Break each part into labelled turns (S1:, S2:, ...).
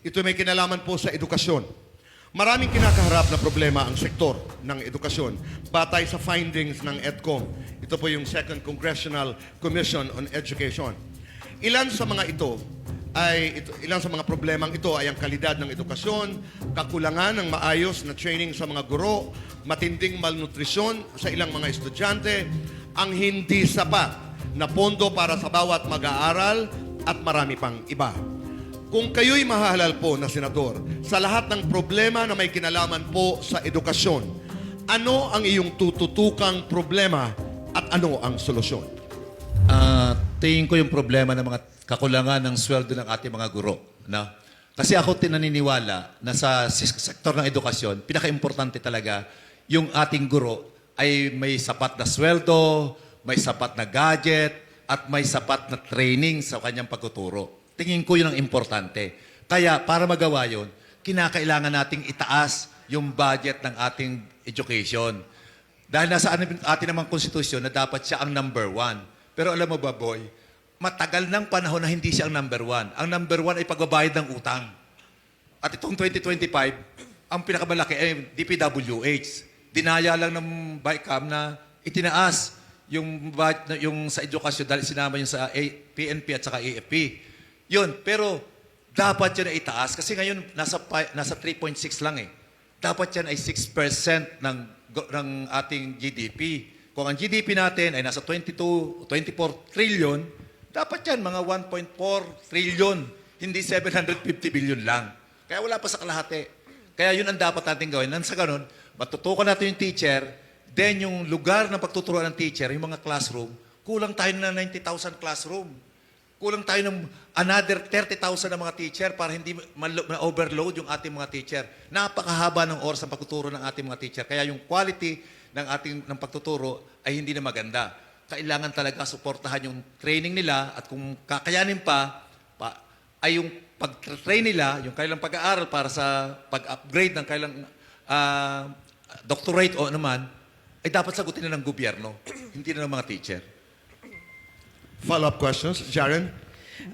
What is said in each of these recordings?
S1: Ito may kinalaman po sa edukasyon. Maraming kinakaharap na problema ang sektor ng edukasyon batay sa findings ng EDCOM. Ito po yung Second Congressional Commission on Education. Ilan sa mga ito ay ito, ilan sa mga problemang ito ay ang kalidad ng edukasyon, kakulangan ng maayos na training sa mga guro, matinding malnutrisyon sa ilang mga estudyante, ang hindi sapat na pondo para sa bawat mag-aaral at marami pang iba. Kung kayo'y mahahalal po na senador, sa lahat ng problema na may kinalaman po sa edukasyon, ano ang iyong tututukang problema at ano ang solusyon?
S2: Ah, tingin ko yung problema ng mga kakulangan ng sweldo ng ating mga guro. No? Kasi ako tinaniniwala na sa sektor ng edukasyon, pinaka-importante talaga yung ating guro ay may sapat na sweldo, may sapat na gadget, at may sapat na training sa kanyang pagtuturo. Tingin ko yun ang importante. Kaya para magawa yun, kinakailangan nating itaas yung budget ng ating education. Dahil nasa ano- atin namang konstitusyon na dapat siya ang number one. Pero alam mo ba, boy, matagal ng panahon na hindi siya ang number one. Ang number one ay pagbabayad ng utang. At itong 2025, ang pinakamalaki ay DPWH. Dinaya lang ng BICAM na itinaas yung, yung sa edukasyon dahil sinama yun sa PNP at saka AFP. Yun, pero dapat yan ay itaas kasi ngayon nasa, nasa 3.6 lang eh. Dapat yan ay 6% ng, ng ating GDP. Kung ang GDP natin ay nasa 22, 24 trillion, dapat yan mga 1.4 trillion, hindi 750 billion lang. Kaya wala pa sa kalahati. Kaya yun ang dapat natin gawin. Nang sa ganun, matutukan natin yung teacher, then yung lugar ng pagtuturuan ng teacher, yung mga classroom, kulang tayo na 90,000 classroom. Kulang tayo ng another 30,000 na mga teacher para hindi ma- ma-overload yung ating mga teacher. Napakahaba ng oras ng pagtuturo ng ating mga teacher. Kaya yung quality ng ating ng pagtuturo ay hindi na maganda. Kailangan talaga suportahan yung training nila at kung kakayanin pa, pa ay yung pag-train nila, yung kailang pag-aaral para sa pag-upgrade ng kailang ah, doctorate o naman, ay dapat sagutin na ng gobyerno, hindi na ng mga teacher.
S1: Follow-up questions? Jaren?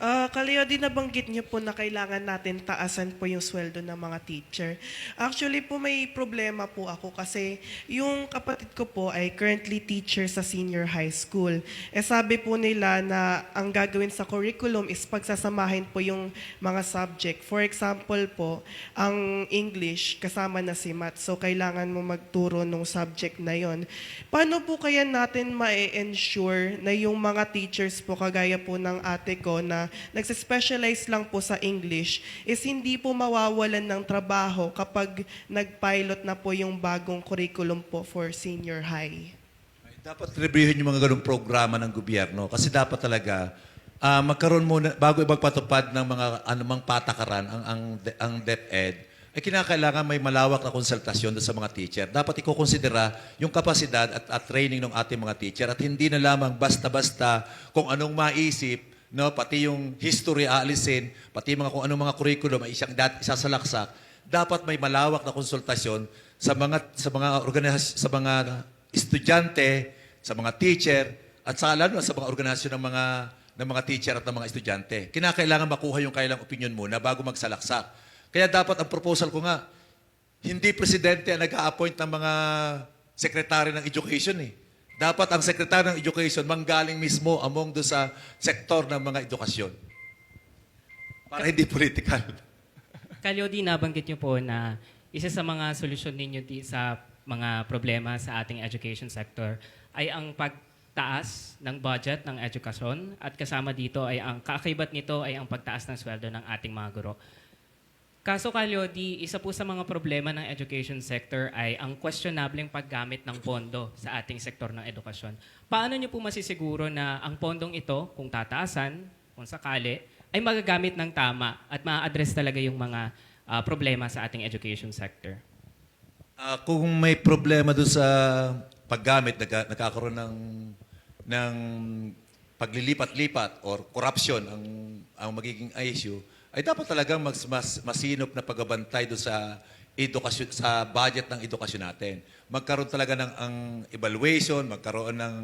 S3: Ah, Kaleo, din nabanggit niyo po na kailangan natin taasan po yung sweldo ng mga teacher. Actually po may problema po ako kasi yung kapatid ko po ay currently teacher sa senior high school. Eh sabi po nila na ang gagawin sa curriculum is pagsasamahin po yung mga subject. For example po, ang English kasama na si Math. So kailangan mo magturo ng subject na yon. Paano po kaya natin ma-ensure na yung mga teachers po kagaya po ng ate ko na nagsispecialize lang po sa English is hindi po mawawalan ng trabaho kapag nag-pilot na po yung bagong curriculum po for senior high?
S2: Dapat reviewin yung mga ganung programa ng gobyerno kasi dapat talaga ah, magkaroon muna bago ipagpatupad ng mga anumang patakaran ang ang ang DepEd ay kinakailangan may malawak na konsultasyon sa mga teacher. Dapat ikokonsidera yung kapasidad at, at training ng ating mga teacher at hindi na lamang basta-basta kung anong maisip, no, pati yung history aalisin, pati mga kung anong mga curriculum ay isang dat, isasalaksak. Dapat may malawak na konsultasyon sa mga sa mga organis- sa mga estudyante, sa mga teacher, at sa lalo sa mga organisasyon ng mga ng mga teacher at ng mga estudyante. Kinakailangan makuha yung kailang opinion muna bago magsalaksak. Kaya dapat ang proposal ko nga, hindi presidente ang nag-a-appoint ng mga sekretary ng education eh. Dapat ang sekretary ng education manggaling mismo among do sa sektor ng mga edukasyon. Para hindi political.
S4: Kalyo, di nabanggit niyo po na isa sa mga solusyon ninyo di sa mga problema sa ating education sector ay ang pagtaas ng budget ng edukasyon at kasama dito ay ang kaakibat nito ay ang pagtaas ng sweldo ng ating mga guro. Kaso Kalyo, di isa po sa mga problema ng education sector ay ang questionableng paggamit ng pondo sa ating sektor ng edukasyon. Paano niyo po masisiguro na ang pondong ito, kung tataasan, kung sakali, ay magagamit ng tama at ma-address talaga yung mga ah, problema sa ating education sector?
S2: Ah, kung may problema doon sa paggamit, nagka, nagkakaroon ng, ng paglilipat-lipat or corruption ang, ang magiging issue, ay dapat talagang mas, mas, masinop na pagbabantay doon sa edukasyon, sa budget ng edukasyon natin. Magkaroon talaga ng ang evaluation, magkaroon ng,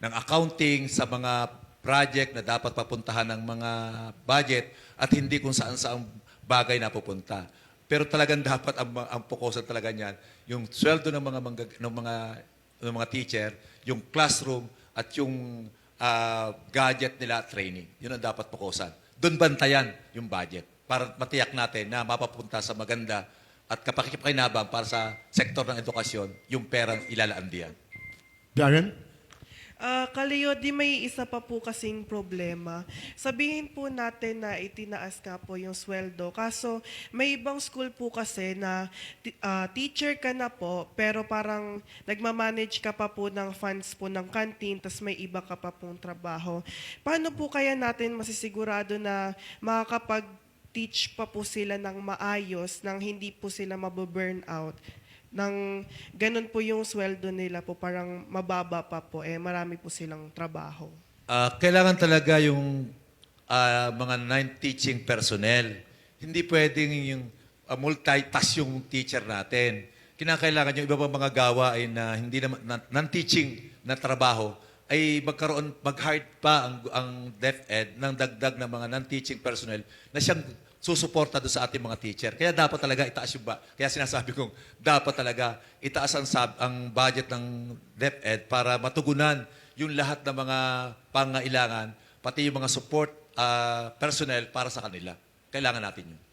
S2: ng accounting sa mga project na dapat papuntahan ng mga budget at hindi kung saan saan bagay na pupunta. Pero talagang dapat ang, ang fokusan talaga niyan, yung sweldo ng mga, manggag- ng mga, ng mga teacher, yung classroom, at yung ah, gadget nila training. Yun ang dapat fokusan. Doon bantayan yung budget para matiyak natin na mapapunta sa maganda at kapakipakinabang para sa sektor ng edukasyon, yung perang ilalaan diyan.
S1: Darren?
S3: Ah, Kaleo, di may isa pa po kasing problema. Sabihin po natin na itinaas nga po yung sweldo. Kaso may ibang school po kasi na ah, teacher ka na po, pero parang nagmamanage ka pa po ng funds po ng canteen, tas may iba ka pa pong trabaho. Paano po kaya natin masisigurado na makakapag-teach pa po sila ng maayos, nang hindi po sila mababurn out? Nang ganun po yung sweldo nila po, parang mababa pa po, eh marami po silang trabaho.
S2: Ah, kailangan talaga yung ah, mga non-teaching personnel. Hindi pwedeng yung ah, multitask yung teacher natin. Kinakailangan yung iba pang mga gawain na hindi naman na- non-teaching na trabaho ay magkaroon mag-hire pa ang ang DepEd ng dagdag ng mga non-teaching personnel na siyang susuporta doon sa ating mga teacher. Kaya dapat talaga itaas yung ba. Kaya sinasabi kong dapat talaga itaas ang sab ang budget ng DepEd para matugunan yung lahat ng mga pangailangan, pati yung mga support ah, personnel para sa kanila. Kailangan natin yun.